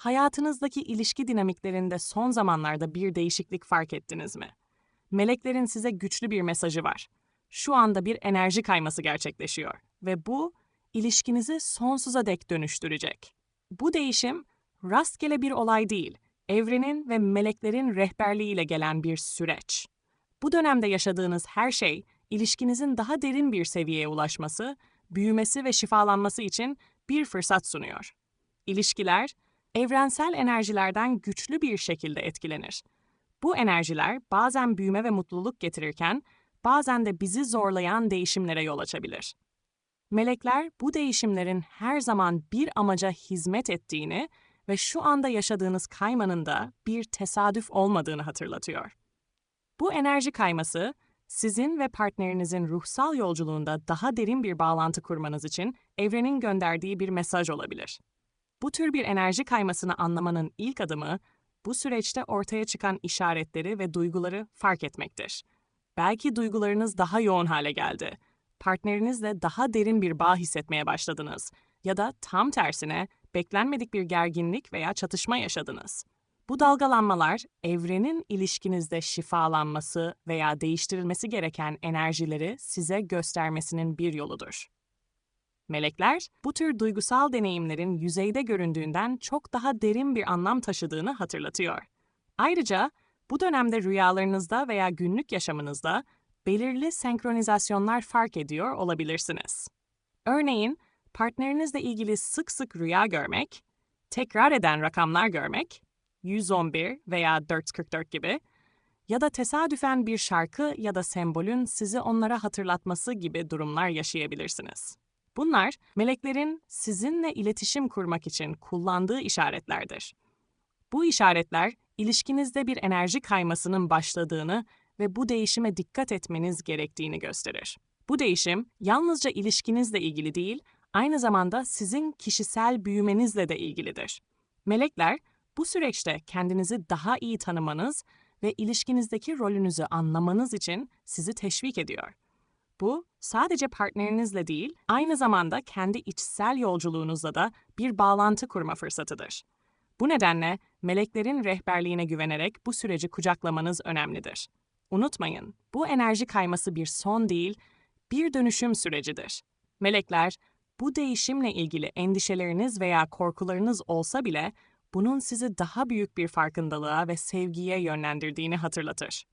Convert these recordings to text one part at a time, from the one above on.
Hayatınızdaki ilişki dinamiklerinde son zamanlarda bir değişiklik fark ettiniz mi? Meleklerin size güçlü bir mesajı var. Şu anda bir enerji kayması gerçekleşiyor ve bu ilişkinizi sonsuza dek dönüştürecek. Bu değişim rastgele bir olay değil, evrenin ve meleklerin rehberliğiyle gelen bir süreç. Bu dönemde yaşadığınız her şey ilişkinizin daha derin bir seviyeye ulaşması, büyümesi ve şifalanması için bir fırsat sunuyor. İlişkiler evrensel enerjilerden güçlü bir şekilde etkilenir. Bu enerjiler bazen büyüme ve mutluluk getirirken bazen de bizi zorlayan değişimlere yol açabilir. Melekler bu değişimlerin her zaman bir amaca hizmet ettiğini ve şu anda yaşadığınız kaymanın da bir tesadüf olmadığını hatırlatıyor. Bu enerji kayması sizin ve partnerinizin ruhsal yolculuğunda daha derin bir bağlantı kurmanız için evrenin gönderdiği bir mesaj olabilir. Bu tür bir enerji kaymasını anlamanın ilk adımı bu süreçte ortaya çıkan işaretleri ve duyguları fark etmektir. Belki duygularınız daha yoğun hale geldi. Partnerinizle daha derin bir bağ hissetmeye başladınız ya da tam tersine beklenmedik bir gerginlik veya çatışma yaşadınız. Bu dalgalanmalar evrenin ilişkinizde şifalanması veya değiştirilmesi gereken enerjileri size göstermesinin bir yoludur. Melekler, bu tür duygusal deneyimlerin yüzeyde göründüğünden çok daha derin bir anlam taşıdığını hatırlatıyor. Ayrıca bu dönemde rüyalarınızda veya günlük yaşamınızda belirli senkronizasyonlar fark ediyor olabilirsiniz. Örneğin, partnerinizle ilgili sık sık rüya görmek, tekrar eden rakamlar görmek, 111 veya 444 gibi ya da tesadüfen bir şarkı ya da sembolün sizi onlara hatırlatması gibi durumlar yaşayabilirsiniz. Bunlar meleklerin sizinle iletişim kurmak için kullandığı işaretlerdir. Bu işaretler ilişkinizde bir enerji kaymasının başladığını ve bu değişime dikkat etmeniz gerektiğini gösterir. Bu değişim yalnızca ilişkinizle ilgili değil, aynı zamanda sizin kişisel büyümenizle de ilgilidir. Melekler bu süreçte kendinizi daha iyi tanımanız ve ilişkinizdeki rolünüzü anlamanız için sizi teşvik ediyor. Bu sadece partnerinizle değil, aynı zamanda kendi içsel yolculuğunuzla da bir bağlantı kurma fırsatıdır. Bu nedenle meleklerin rehberliğine güvenerek bu süreci kucaklamanız önemlidir. Unutmayın, bu enerji kayması bir son değil, bir dönüşüm sürecidir. Melekler, bu değişimle ilgili endişeleriniz veya korkularınız olsa bile bunun sizi daha büyük bir farkındalığa ve sevgiye yönlendirdiğini hatırlatır.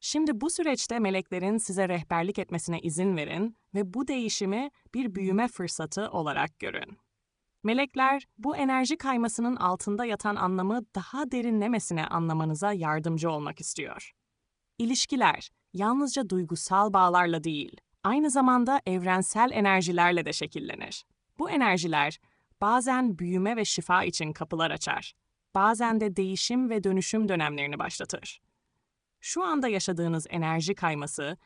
Şimdi bu süreçte meleklerin size rehberlik etmesine izin verin ve bu değişimi bir büyüme fırsatı olarak görün. Melekler, bu enerji kaymasının altında yatan anlamı daha derinlemesine anlamanıza yardımcı olmak istiyor. İlişkiler, yalnızca duygusal bağlarla değil, aynı zamanda evrensel enerjilerle de şekillenir. Bu enerjiler, bazen büyüme ve şifa için kapılar açar, bazen de değişim ve dönüşüm dönemlerini başlatır. Şu anda yaşadığınız enerji kayması,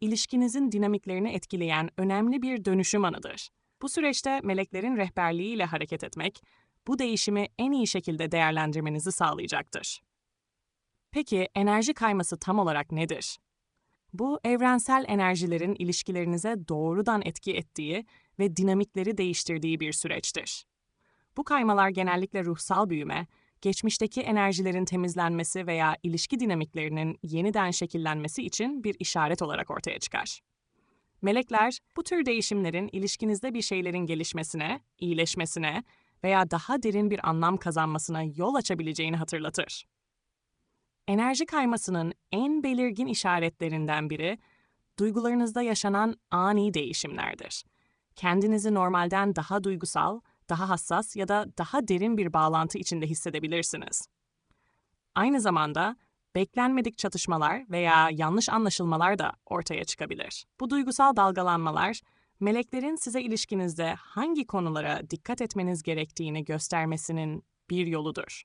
ilişkinizin dinamiklerini etkileyen önemli bir dönüşüm anıdır. Bu süreçte meleklerin rehberliğiyle hareket etmek, bu değişimi en iyi şekilde değerlendirmenizi sağlayacaktır. Peki enerji kayması tam olarak nedir? Bu evrensel enerjilerin ilişkilerinize doğrudan etki ettiği ve dinamikleri değiştirdiği bir süreçtir. Bu kaymalar genellikle ruhsal büyüme, geçmişteki enerjilerin temizlenmesi veya ilişki dinamiklerinin yeniden şekillenmesi için bir işaret olarak ortaya çıkar. Melekler, bu tür değişimlerin ilişkinizde bir şeylerin gelişmesine, iyileşmesine veya daha derin bir anlam kazanmasına yol açabileceğini hatırlatır. Enerji kaymasının en belirgin işaretlerinden biri, duygularınızda yaşanan ani değişimlerdir. Kendinizi normalden daha duygusal, daha hassas ya da daha derin bir bağlantı içinde hissedebilirsiniz. Aynı zamanda beklenmedik çatışmalar veya yanlış anlaşılmalar da ortaya çıkabilir. Bu duygusal dalgalanmalar, meleklerin size ilişkinizde hangi konulara dikkat etmeniz gerektiğini göstermesinin bir yoludur.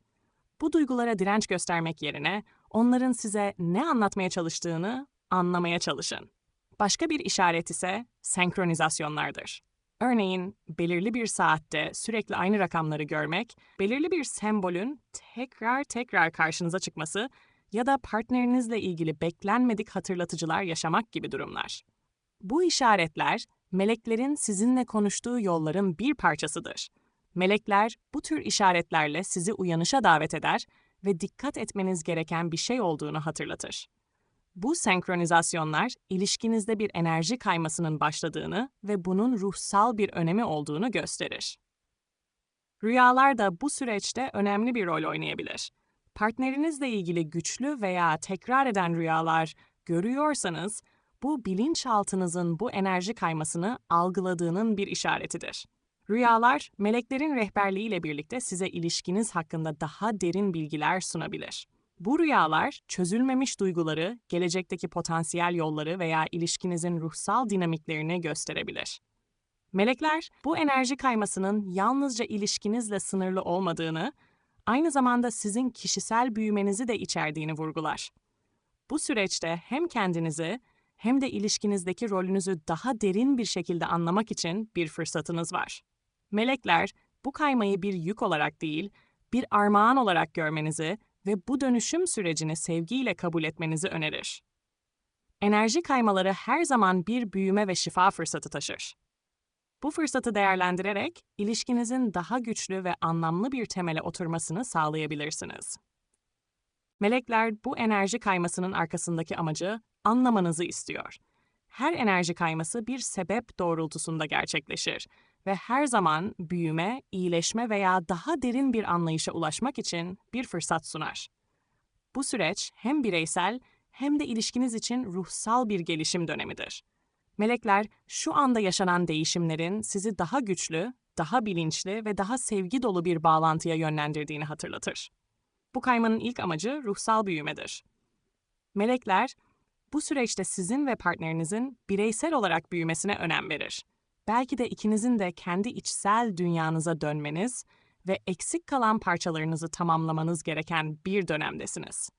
Bu duygulara direnç göstermek yerine onların size ne anlatmaya çalıştığını anlamaya çalışın. Başka bir işaret ise senkronizasyonlardır. Örneğin belirli bir saatte sürekli aynı rakamları görmek, belirli bir sembolün tekrar tekrar karşınıza çıkması ya da partnerinizle ilgili beklenmedik hatırlatıcılar yaşamak gibi durumlar. Bu işaretler meleklerin sizinle konuştuğu yolların bir parçasıdır. Melekler bu tür işaretlerle sizi uyanışa davet eder ve dikkat etmeniz gereken bir şey olduğunu hatırlatır. Bu senkronizasyonlar ilişkinizde bir enerji kaymasının başladığını ve bunun ruhsal bir önemi olduğunu gösterir. Rüyalar da bu süreçte önemli bir rol oynayabilir. Partnerinizle ilgili güçlü veya tekrar eden rüyalar görüyorsanız, bu bilinçaltınızın bu enerji kaymasını algıladığının bir işaretidir. Rüyalar, meleklerin rehberliğiyle birlikte size ilişkiniz hakkında daha derin bilgiler sunabilir. Bu rüyalar, çözülmemiş duyguları, gelecekteki potansiyel yolları veya ilişkinizin ruhsal dinamiklerini gösterebilir. Melekler, bu enerji kaymasının yalnızca ilişkinizle sınırlı olmadığını, aynı zamanda sizin kişisel büyümenizi de içerdiğini vurgular. Bu süreçte hem kendinizi hem de ilişkinizdeki rolünüzü daha derin bir şekilde anlamak için bir fırsatınız var. Melekler, bu kaymayı bir yük olarak değil, bir armağan olarak görmenizi ve bu dönüşüm sürecini sevgiyle kabul etmenizi önerir. Enerji kaymaları her zaman bir büyüme ve şifa fırsatı taşır. Bu fırsatı değerlendirerek ilişkinizin daha güçlü ve anlamlı bir temele oturmasını sağlayabilirsiniz. Melekler bu enerji kaymasının arkasındaki amacı anlamanızı istiyor. Her enerji kayması bir sebep doğrultusunda gerçekleşir ve her zaman büyüme, iyileşme veya daha derin bir anlayışa ulaşmak için bir fırsat sunar. Bu süreç hem bireysel hem de ilişkiniz için ruhsal bir gelişim dönemidir. Melekler şu anda yaşanan değişimlerin sizi daha güçlü, daha bilinçli ve daha sevgi dolu bir bağlantıya yönlendirdiğini hatırlatır. Bu kaymanın ilk amacı ruhsal büyümedir. Melekler, bu süreçte sizin ve partnerinizin bireysel olarak büyümesine önem verir. Belki de ikinizin de kendi içsel dünyanıza dönmeniz ve eksik kalan parçalarınızı tamamlamanız gereken bir dönemdesiniz.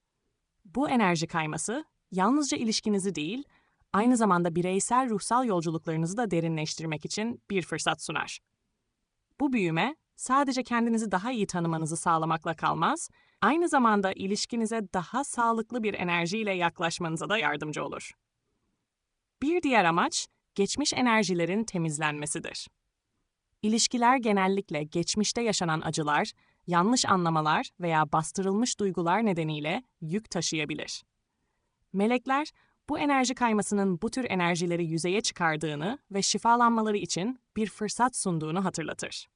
Bu enerji kayması yalnızca ilişkinizi değil, aynı zamanda bireysel ruhsal yolculuklarınızı da derinleştirmek için bir fırsat sunar. Bu büyüme sadece kendinizi daha iyi tanımanızı sağlamakla kalmaz, aynı zamanda ilişkinize daha sağlıklı bir enerjiyle yaklaşmanıza da yardımcı olur. Bir diğer amaç, geçmiş enerjilerin temizlenmesidir. İlişkiler genellikle geçmişte yaşanan acılar, yanlış anlamalar veya bastırılmış duygular nedeniyle yük taşıyabilir. Melekler, bu enerji kaymasının bu tür enerjileri yüzeye çıkardığını ve şifalanmaları için bir fırsat sunduğunu hatırlatır.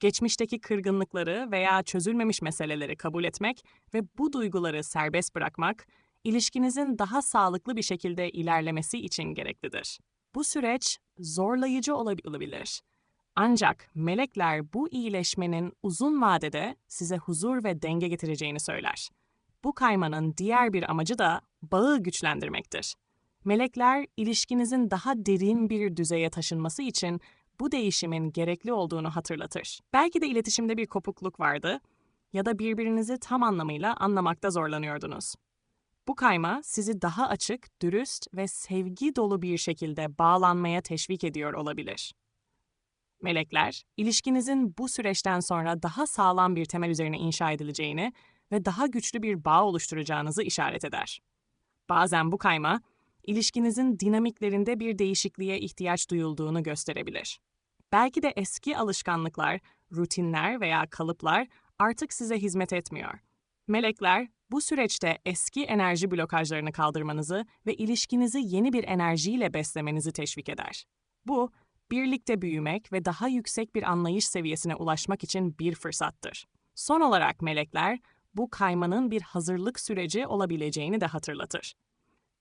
Geçmişteki kırgınlıkları veya çözülmemiş meseleleri kabul etmek ve bu duyguları serbest bırakmak, ilişkinizin daha sağlıklı bir şekilde ilerlemesi için gereklidir. Bu süreç zorlayıcı olabilir. Ancak melekler bu iyileşmenin uzun vadede size huzur ve denge getireceğini söyler. Bu kaymanın diğer bir amacı da bağı güçlendirmektir. Melekler ilişkinizin daha derin bir düzeye taşınması için bu değişimin gerekli olduğunu hatırlatır. Belki de iletişimde bir kopukluk vardı ya da birbirinizi tam anlamıyla anlamakta zorlanıyordunuz. Bu kayma sizi daha açık, dürüst ve sevgi dolu bir şekilde bağlanmaya teşvik ediyor olabilir. Melekler, ilişkinizin bu süreçten sonra daha sağlam bir temel üzerine inşa edileceğini ve daha güçlü bir bağ oluşturacağınızı işaret eder. Bazen bu kayma, ilişkinizin dinamiklerinde bir değişikliğe ihtiyaç duyulduğunu gösterebilir. Belki de eski alışkanlıklar, rutinler veya kalıplar artık size hizmet etmiyor. Melekler, bu süreçte eski enerji blokajlarını kaldırmanızı ve ilişkinizi yeni bir enerjiyle beslemenizi teşvik eder. Bu, birlikte büyümek ve daha yüksek bir anlayış seviyesine ulaşmak için bir fırsattır. Son olarak melekler, bu kaymanın bir hazırlık süreci olabileceğini de hatırlatır.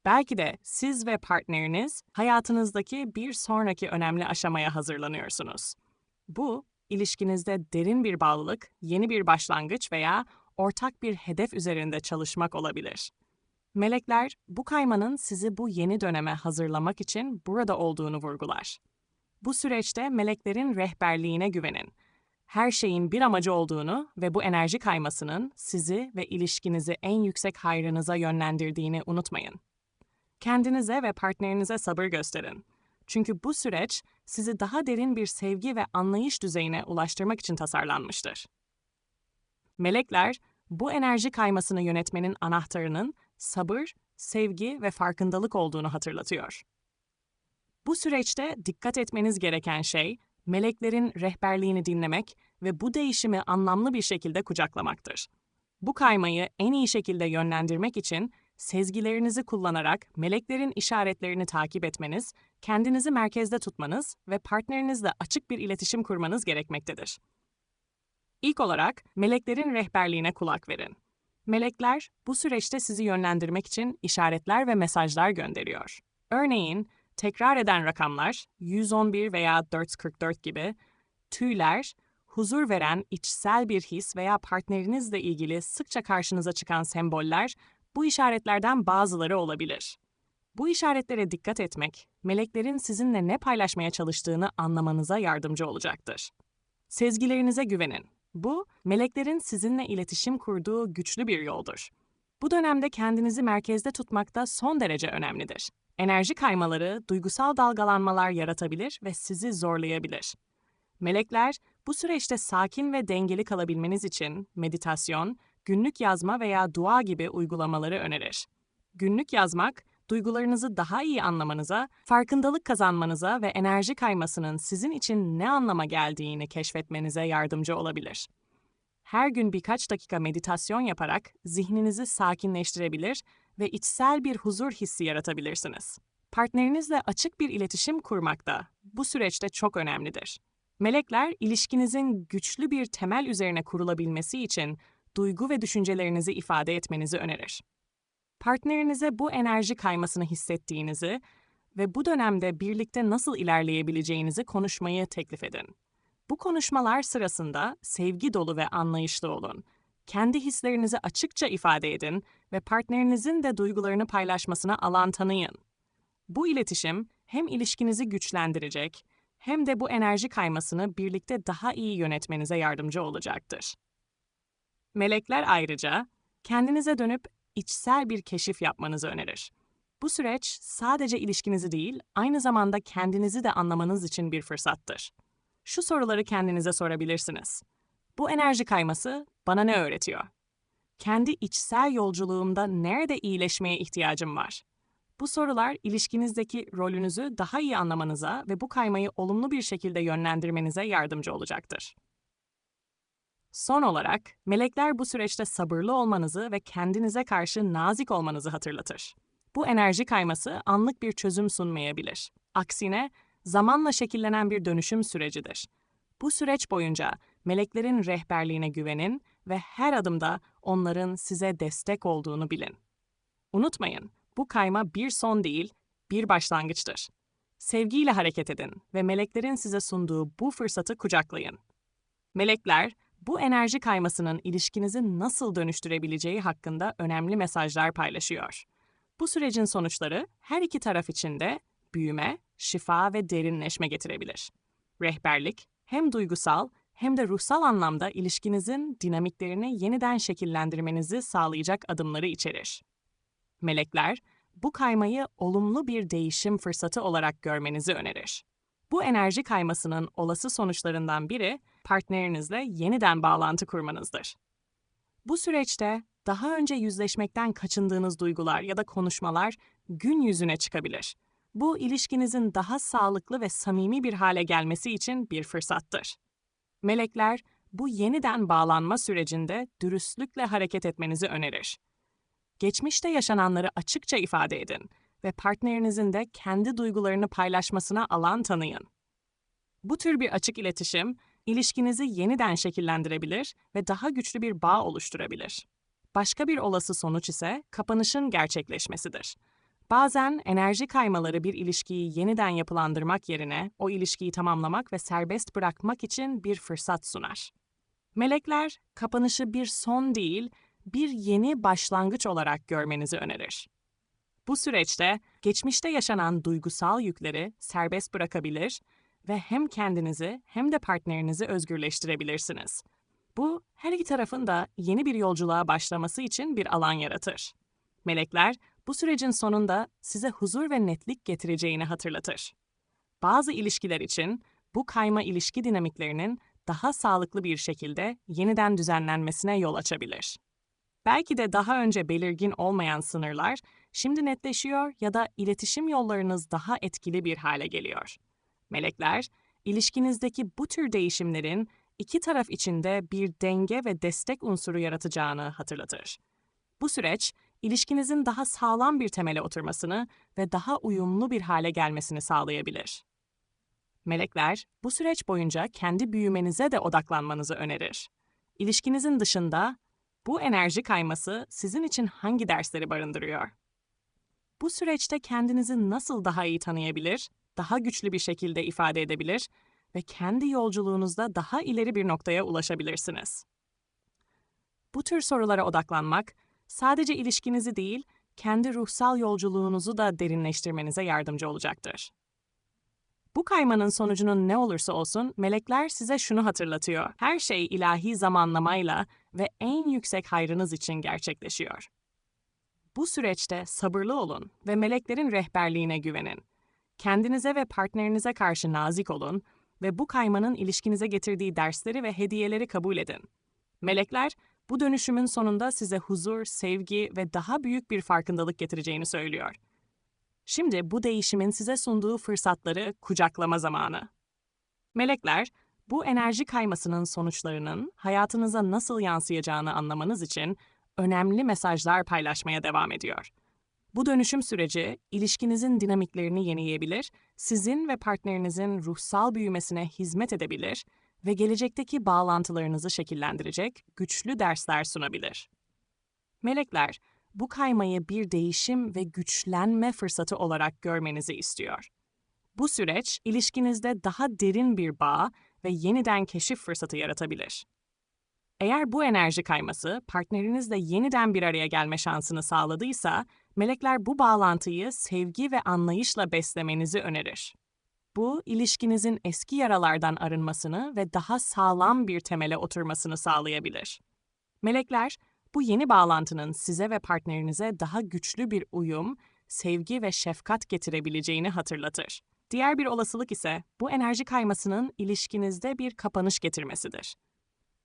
Belki de siz ve partneriniz hayatınızdaki bir sonraki önemli aşamaya hazırlanıyorsunuz. Bu, ilişkinizde derin bir bağlılık, yeni bir başlangıç veya ortak bir hedef üzerinde çalışmak olabilir. Melekler, bu kaymanın sizi bu yeni döneme hazırlamak için burada olduğunu vurgular. Bu süreçte meleklerin rehberliğine güvenin. Her şeyin bir amacı olduğunu ve bu enerji kaymasının sizi ve ilişkinizi en yüksek hayrınıza yönlendirdiğini unutmayın. Kendinize ve partnerinize sabır gösterin. Çünkü bu süreç sizi daha derin bir sevgi ve anlayış düzeyine ulaştırmak için tasarlanmıştır. Melekler, bu enerji kaymasını yönetmenin anahtarının sabır, sevgi ve farkındalık olduğunu hatırlatıyor. Bu süreçte dikkat etmeniz gereken şey, meleklerin rehberliğini dinlemek ve bu değişimi anlamlı bir şekilde kucaklamaktır. Bu kaymayı en iyi şekilde yönlendirmek için sezgilerinizi kullanarak meleklerin işaretlerini takip etmeniz, kendinizi merkezde tutmanız ve partnerinizle açık bir iletişim kurmanız gerekmektedir. İlk olarak meleklerin rehberliğine kulak verin. Melekler bu süreçte sizi yönlendirmek için işaretler ve mesajlar gönderiyor. Örneğin, tekrar eden rakamlar 111 veya 444 gibi, tüyler, huzur veren içsel bir his veya partnerinizle ilgili sıkça karşınıza çıkan semboller bu işaretlerden bazıları olabilir. Bu işaretlere dikkat etmek, meleklerin sizinle ne paylaşmaya çalıştığını anlamanıza yardımcı olacaktır. Sezgilerinize güvenin. Bu, meleklerin sizinle iletişim kurduğu güçlü bir yoldur. Bu dönemde kendinizi merkezde tutmak da son derece önemlidir. Enerji kaymaları, duygusal dalgalanmalar yaratabilir ve sizi zorlayabilir. Melekler, bu süreçte sakin ve dengeli kalabilmeniz için meditasyon, günlük yazma veya dua gibi uygulamaları önerir. Günlük yazmak, duygularınızı daha iyi anlamanıza, farkındalık kazanmanıza ve enerji kaymasının sizin için ne anlama geldiğini keşfetmenize yardımcı olabilir. Her gün birkaç dakika meditasyon yaparak zihninizi sakinleştirebilir ve içsel bir huzur hissi yaratabilirsiniz. Partnerinizle açık bir iletişim kurmak da bu süreçte çok önemlidir. Melekler, ilişkinizin güçlü bir temel üzerine kurulabilmesi için duygu ve düşüncelerinizi ifade etmenizi önerir. Partnerinize bu enerji kaymasını hissettiğinizi ve bu dönemde birlikte nasıl ilerleyebileceğinizi konuşmayı teklif edin. Bu konuşmalar sırasında sevgi dolu ve anlayışlı olun. Kendi hislerinizi açıkça ifade edin ve partnerinizin de duygularını paylaşmasına alan tanıyın. Bu iletişim hem ilişkinizi güçlendirecek hem de bu enerji kaymasını birlikte daha iyi yönetmenize yardımcı olacaktır. Melekler ayrıca kendinize dönüp içsel bir keşif yapmanızı önerir. Bu süreç sadece ilişkinizi değil, aynı zamanda kendinizi de anlamanız için bir fırsattır. Şu soruları kendinize sorabilirsiniz. Bu enerji kayması bana ne öğretiyor? Kendi içsel yolculuğumda nerede iyileşmeye ihtiyacım var? Bu sorular ilişkinizdeki rolünüzü daha iyi anlamanıza ve bu kaymayı olumlu bir şekilde yönlendirmenize yardımcı olacaktır. Son olarak, melekler bu süreçte sabırlı olmanızı ve kendinize karşı nazik olmanızı hatırlatır. Bu enerji kayması anlık bir çözüm sunmayabilir. Aksine, zamanla şekillenen bir dönüşüm sürecidir. Bu süreç boyunca meleklerin rehberliğine güvenin ve her adımda onların size destek olduğunu bilin. Unutmayın, bu kayma bir son değil, bir başlangıçtır. Sevgiyle hareket edin ve meleklerin size sunduğu bu fırsatı kucaklayın. Melekler, bu enerji kaymasının ilişkinizi nasıl dönüştürebileceği hakkında önemli mesajlar paylaşıyor. Bu sürecin sonuçları her iki taraf için de büyüme, şifa ve derinleşme getirebilir. Rehberlik hem duygusal hem de ruhsal anlamda ilişkinizin dinamiklerini yeniden şekillendirmenizi sağlayacak adımları içerir. Melekler, bu kaymayı olumlu bir değişim fırsatı olarak görmenizi önerir. Bu enerji kaymasının olası sonuçlarından biri partnerinizle yeniden bağlantı kurmanızdır. Bu süreçte daha önce yüzleşmekten kaçındığınız duygular ya da konuşmalar gün yüzüne çıkabilir. Bu ilişkinizin daha sağlıklı ve samimi bir hale gelmesi için bir fırsattır. Melekler bu yeniden bağlanma sürecinde dürüstlükle hareket etmenizi önerir. Geçmişte yaşananları açıkça ifade edin ve partnerinizin de kendi duygularını paylaşmasına alan tanıyın. Bu tür bir açık iletişim, ilişkinizi yeniden şekillendirebilir ve daha güçlü bir bağ oluşturabilir. Başka bir olası sonuç ise kapanışın gerçekleşmesidir. Bazen enerji kaymaları bir ilişkiyi yeniden yapılandırmak yerine o ilişkiyi tamamlamak ve serbest bırakmak için bir fırsat sunar. Melekler, kapanışı bir son değil, bir yeni başlangıç olarak görmenizi önerir. Bu süreçte geçmişte yaşanan duygusal yükleri serbest bırakabilir ve hem kendinizi hem de partnerinizi özgürleştirebilirsiniz. Bu her iki tarafın da yeni bir yolculuğa başlaması için bir alan yaratır. Melekler bu sürecin sonunda size huzur ve netlik getireceğini hatırlatır. Bazı ilişkiler için bu kayma ilişki dinamiklerinin daha sağlıklı bir şekilde yeniden düzenlenmesine yol açabilir. Belki de daha önce belirgin olmayan sınırlar şimdi netleşiyor ya da iletişim yollarınız daha etkili bir hale geliyor. Melekler, ilişkinizdeki bu tür değişimlerin iki taraf içinde bir denge ve destek unsuru yaratacağını hatırlatır. Bu süreç, ilişkinizin daha sağlam bir temele oturmasını ve daha uyumlu bir hale gelmesini sağlayabilir. Melekler, bu süreç boyunca kendi büyümenize de odaklanmanızı önerir. İlişkinizin dışında bu enerji kayması sizin için hangi dersleri barındırıyor? Bu süreçte kendinizi nasıl daha iyi tanıyabilir, daha güçlü bir şekilde ifade edebilir ve kendi yolculuğunuzda daha ileri bir noktaya ulaşabilirsiniz. Bu tür sorulara odaklanmak, sadece ilişkinizi değil, kendi ruhsal yolculuğunuzu da derinleştirmenize yardımcı olacaktır. Bu kaymanın sonucunun ne olursa olsun melekler size şunu hatırlatıyor. Her şey ilahi zamanlamayla ve en yüksek hayrınız için gerçekleşiyor. Bu süreçte sabırlı olun ve meleklerin rehberliğine güvenin. Kendinize ve partnerinize karşı nazik olun ve bu kaymanın ilişkinize getirdiği dersleri ve hediyeleri kabul edin. Melekler, bu dönüşümün sonunda size huzur, sevgi ve daha büyük bir farkındalık getireceğini söylüyor. Şimdi bu değişimin size sunduğu fırsatları kucaklama zamanı. Melekler, bu enerji kaymasının sonuçlarının hayatınıza nasıl yansıyacağını anlamanız için önemli mesajlar paylaşmaya devam ediyor. Bu dönüşüm süreci ilişkinizin dinamiklerini yenileyebilir, sizin ve partnerinizin ruhsal büyümesine hizmet edebilir ve gelecekteki bağlantılarınızı şekillendirecek güçlü dersler sunabilir. Melekler, bu kaymayı bir değişim ve güçlenme fırsatı olarak görmenizi istiyor. Bu süreç ilişkinizde daha derin bir bağ ve yeniden keşif fırsatı yaratabilir. Eğer bu enerji kayması partnerinizle yeniden bir araya gelme şansını sağladıysa, melekler bu bağlantıyı sevgi ve anlayışla beslemenizi önerir. Bu, ilişkinizin eski yaralardan arınmasını ve daha sağlam bir temele oturmasını sağlayabilir. Melekler, bu yeni bağlantının size ve partnerinize daha güçlü bir uyum, sevgi ve şefkat getirebileceğini hatırlatır. Diğer bir olasılık ise bu enerji kaymasının ilişkinizde bir kapanış getirmesidir.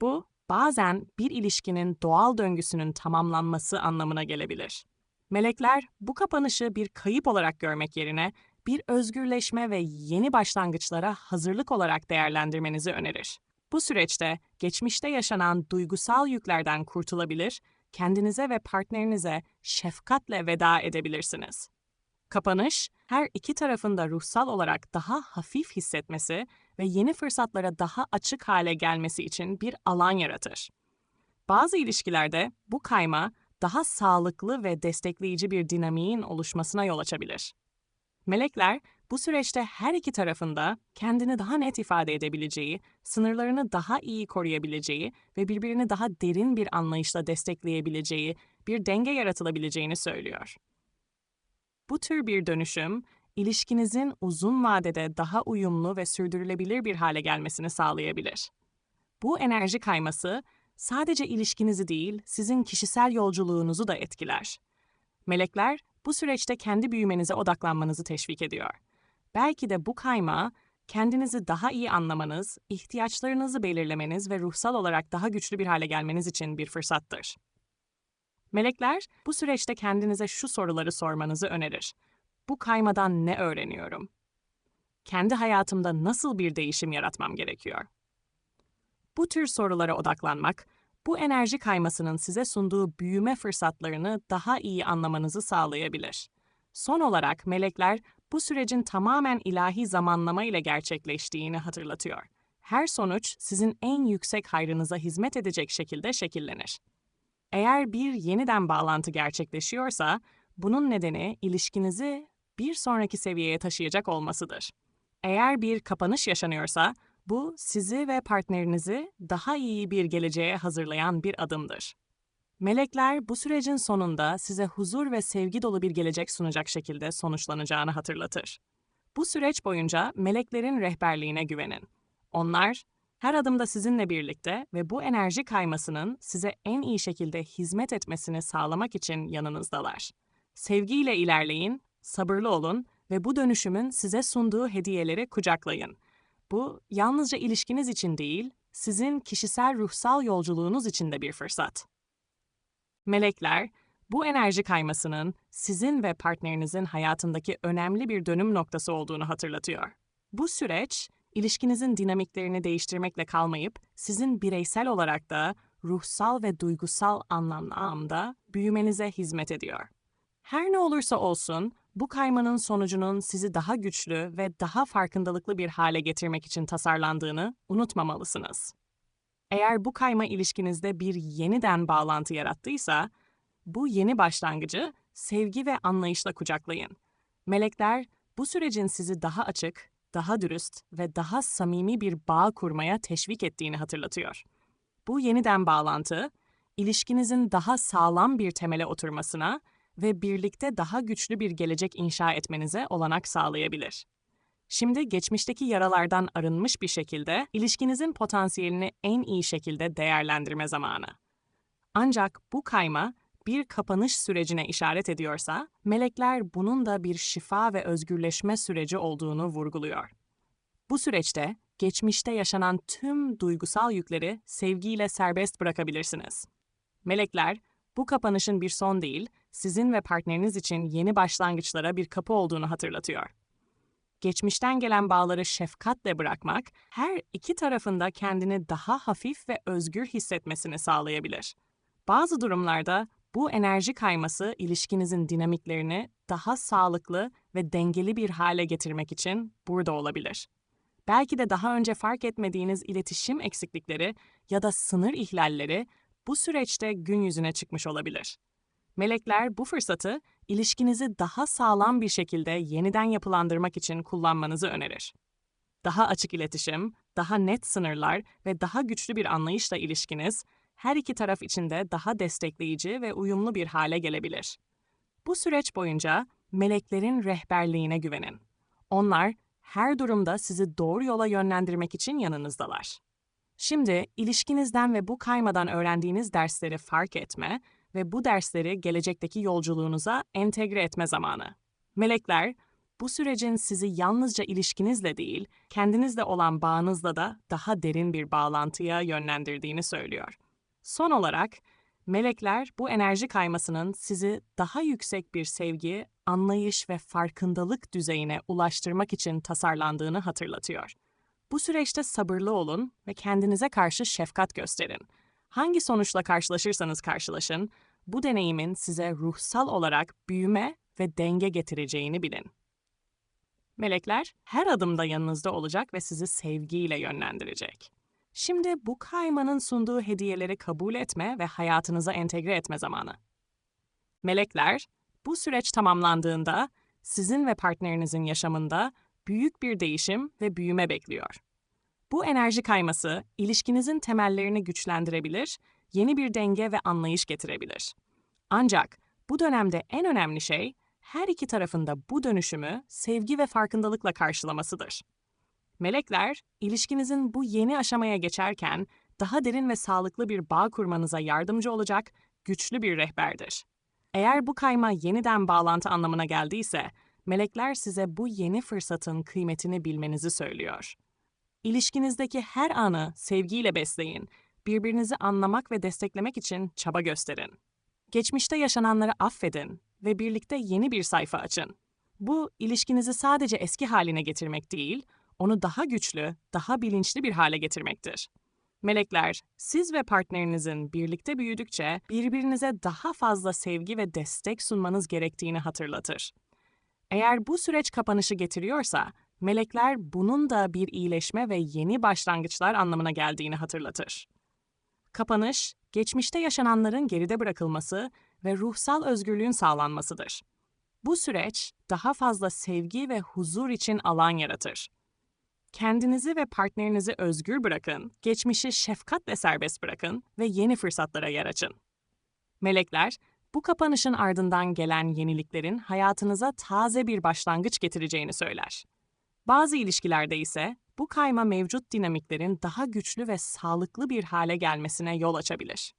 Bu, bazen bir ilişkinin doğal döngüsünün tamamlanması anlamına gelebilir. Melekler bu kapanışı bir kayıp olarak görmek yerine bir özgürleşme ve yeni başlangıçlara hazırlık olarak değerlendirmenizi önerir. Bu süreçte geçmişte yaşanan duygusal yüklerden kurtulabilir, kendinize ve partnerinize şefkatle veda edebilirsiniz. Kapanış, her iki tarafında ruhsal olarak daha hafif hissetmesi ve yeni fırsatlara daha açık hale gelmesi için bir alan yaratır. Bazı ilişkilerde bu kayma daha sağlıklı ve destekleyici bir dinamiğin oluşmasına yol açabilir. Melekler bu süreçte her iki tarafında kendini daha net ifade edebileceği, sınırlarını daha iyi koruyabileceği ve birbirini daha derin bir anlayışla destekleyebileceği bir denge yaratılabileceğini söylüyor. Bu tür bir dönüşüm, ilişkinizin uzun vadede daha uyumlu ve sürdürülebilir bir hale gelmesini sağlayabilir. Bu enerji kayması sadece ilişkinizi değil, sizin kişisel yolculuğunuzu da etkiler. Melekler bu süreçte kendi büyümenize odaklanmanızı teşvik ediyor. Belki de bu kayma kendinizi daha iyi anlamanız, ihtiyaçlarınızı belirlemeniz ve ruhsal olarak daha güçlü bir hale gelmeniz için bir fırsattır. Melekler bu süreçte kendinize şu soruları sormanızı önerir. Bu kaymadan ne öğreniyorum? Kendi hayatımda nasıl bir değişim yaratmam gerekiyor? Bu tür sorulara odaklanmak, bu enerji kaymasının size sunduğu büyüme fırsatlarını daha iyi anlamanızı sağlayabilir. Son olarak melekler bu sürecin tamamen ilahi zamanlama ile gerçekleştiğini hatırlatıyor. Her sonuç sizin en yüksek hayrınıza hizmet edecek şekilde şekillenir. Eğer bir yeniden bağlantı gerçekleşiyorsa, bunun nedeni ilişkinizi bir sonraki seviyeye taşıyacak olmasıdır. Eğer bir kapanış yaşanıyorsa, bu sizi ve partnerinizi daha iyi bir geleceğe hazırlayan bir adımdır. Melekler bu sürecin sonunda size huzur ve sevgi dolu bir gelecek sunacak şekilde sonuçlanacağını hatırlatır. Bu süreç boyunca meleklerin rehberliğine güvenin. Onlar her adımda sizinle birlikte ve bu enerji kaymasının size en iyi şekilde hizmet etmesini sağlamak için yanınızdalar. Sevgiyle ilerleyin, sabırlı olun ve bu dönüşümün size sunduğu hediyeleri kucaklayın. Bu yalnızca ilişkiniz için değil, sizin kişisel ruhsal yolculuğunuz için de bir fırsat. Melekler, bu enerji kaymasının sizin ve partnerinizin hayatındaki önemli bir dönüm noktası olduğunu hatırlatıyor. Bu süreç, ilişkinizin dinamiklerini değiştirmekle kalmayıp sizin bireysel olarak da ruhsal ve duygusal anlamda büyümenize hizmet ediyor. Her ne olursa olsun, bu kaymanın sonucunun sizi daha güçlü ve daha farkındalıklı bir hale getirmek için tasarlandığını unutmamalısınız. Eğer bu kayma ilişkinizde bir yeniden bağlantı yarattıysa, bu yeni başlangıcı sevgi ve anlayışla kucaklayın. Melekler bu sürecin sizi daha açık, daha dürüst ve daha samimi bir bağ kurmaya teşvik ettiğini hatırlatıyor. Bu yeniden bağlantı, ilişkinizin daha sağlam bir temele oturmasına ve birlikte daha güçlü bir gelecek inşa etmenize olanak sağlayabilir. Şimdi geçmişteki yaralardan arınmış bir şekilde ilişkinizin potansiyelini en iyi şekilde değerlendirme zamanı. Ancak bu kayma bir kapanış sürecine işaret ediyorsa, melekler bunun da bir şifa ve özgürleşme süreci olduğunu vurguluyor. Bu süreçte geçmişte yaşanan tüm duygusal yükleri sevgiyle serbest bırakabilirsiniz. Melekler, bu kapanışın bir son değil, sizin ve partneriniz için yeni başlangıçlara bir kapı olduğunu hatırlatıyor. Geçmişten gelen bağları şefkatle bırakmak, her iki tarafında kendini daha hafif ve özgür hissetmesini sağlayabilir. Bazı durumlarda bu enerji kayması ilişkinizin dinamiklerini daha sağlıklı ve dengeli bir hale getirmek için burada olabilir. Belki de daha önce fark etmediğiniz iletişim eksiklikleri ya da sınır ihlalleri bu süreçte gün yüzüne çıkmış olabilir. Melekler bu fırsatı ilişkinizi daha sağlam bir şekilde yeniden yapılandırmak için kullanmanızı önerir. Daha açık iletişim, daha net sınırlar ve daha güçlü bir anlayışla ilişkiniz her iki taraf için de daha destekleyici ve uyumlu bir hale gelebilir. Bu süreç boyunca meleklerin rehberliğine güvenin. Onlar her durumda sizi doğru yola yönlendirmek için yanınızdalar. Şimdi ilişkinizden ve bu kaymadan öğrendiğiniz dersleri fark etme ve bu dersleri gelecekteki yolculuğunuza entegre etme zamanı. Melekler, bu sürecin sizi yalnızca ilişkinizle değil, kendinizle olan bağınızla da daha derin bir bağlantıya yönlendirdiğini söylüyor. Son olarak, melekler bu enerji kaymasının sizi daha yüksek bir sevgi, anlayış ve farkındalık düzeyine ulaştırmak için tasarlandığını hatırlatıyor. Bu süreçte sabırlı olun ve kendinize karşı şefkat gösterin. Hangi sonuçla karşılaşırsanız karşılaşın, bu deneyimin size ruhsal olarak büyüme ve denge getireceğini bilin. Melekler her adımda yanınızda olacak ve sizi sevgiyle yönlendirecek. Şimdi bu kaymanın sunduğu hediyeleri kabul etme ve hayatınıza entegre etme zamanı. Melekler, bu süreç tamamlandığında sizin ve partnerinizin yaşamında büyük bir değişim ve büyüme bekliyor. Bu enerji kayması ilişkinizin temellerini güçlendirebilir, yeni bir denge ve anlayış getirebilir. Ancak bu dönemde en önemli şey her iki tarafında bu dönüşümü sevgi ve farkındalıkla karşılamasıdır. Melekler, ilişkinizin bu yeni aşamaya geçerken daha derin ve sağlıklı bir bağ kurmanıza yardımcı olacak güçlü bir rehberdir. Eğer bu kayma yeniden bağlantı anlamına geldiyse, melekler size bu yeni fırsatın kıymetini bilmenizi söylüyor. İlişkinizdeki her anı sevgiyle besleyin, birbirinizi anlamak ve desteklemek için çaba gösterin. Geçmişte yaşananları affedin ve birlikte yeni bir sayfa açın. Bu, ilişkinizi sadece eski haline getirmek değil, onu daha güçlü, daha bilinçli bir hale getirmektir. Melekler, siz ve partnerinizin birlikte büyüdükçe birbirinize daha fazla sevgi ve destek sunmanız gerektiğini hatırlatır. Eğer bu süreç kapanışı getiriyorsa, melekler bunun da bir iyileşme ve yeni başlangıçlar anlamına geldiğini hatırlatır. Kapanış, geçmişte yaşananların geride bırakılması ve ruhsal özgürlüğün sağlanmasıdır. Bu süreç daha fazla sevgi ve huzur için alan yaratır. Kendinizi ve partnerinizi özgür bırakın, geçmişi şefkatle serbest bırakın ve yeni fırsatlara yer açın. Melekler, bu kapanışın ardından gelen yeniliklerin hayatınıza taze bir başlangıç getireceğini söyler. Bazı ilişkilerde ise bu kayma mevcut dinamiklerin daha güçlü ve sağlıklı bir hale gelmesine yol açabilir.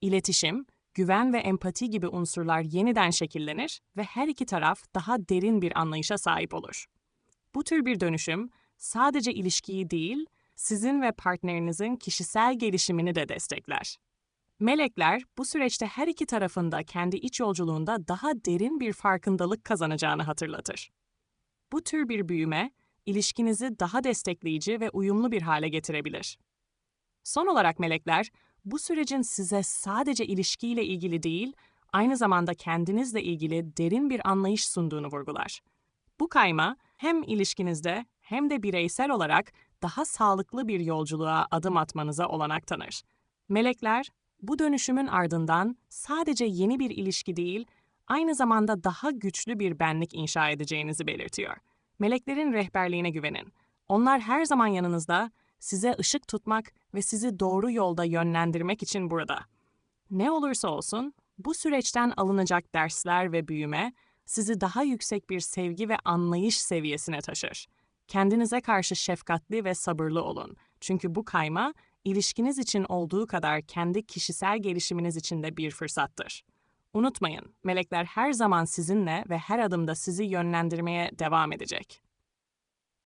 İletişim, güven ve empati gibi unsurlar yeniden şekillenir ve her iki taraf daha derin bir anlayışa sahip olur. Bu tür bir dönüşüm sadece ilişkiyi değil, sizin ve partnerinizin kişisel gelişimini de destekler. Melekler bu süreçte her iki tarafında kendi iç yolculuğunda daha derin bir farkındalık kazanacağını hatırlatır. Bu tür bir büyüme, ilişkinizi daha destekleyici ve uyumlu bir hale getirebilir. Son olarak melekler, bu sürecin size sadece ilişkiyle ilgili değil, aynı zamanda kendinizle ilgili derin bir anlayış sunduğunu vurgular. Bu kayma hem ilişkinizde hem de bireysel olarak daha sağlıklı bir yolculuğa adım atmanıza olanak tanır. Melekler, bu dönüşümün ardından sadece yeni bir ilişki değil, aynı zamanda daha güçlü bir benlik inşa edeceğinizi belirtiyor. Meleklerin rehberliğine güvenin. Onlar her zaman yanınızda, size ışık tutmak ve sizi doğru yolda yönlendirmek için burada. Ne olursa olsun, bu süreçten alınacak dersler ve büyüme sizi daha yüksek bir sevgi ve anlayış seviyesine taşır. Kendinize karşı şefkatli ve sabırlı olun. Çünkü bu kayma ilişkiniz için olduğu kadar kendi kişisel gelişiminiz için de bir fırsattır. Unutmayın, melekler her zaman sizinle ve her adımda sizi yönlendirmeye devam edecek.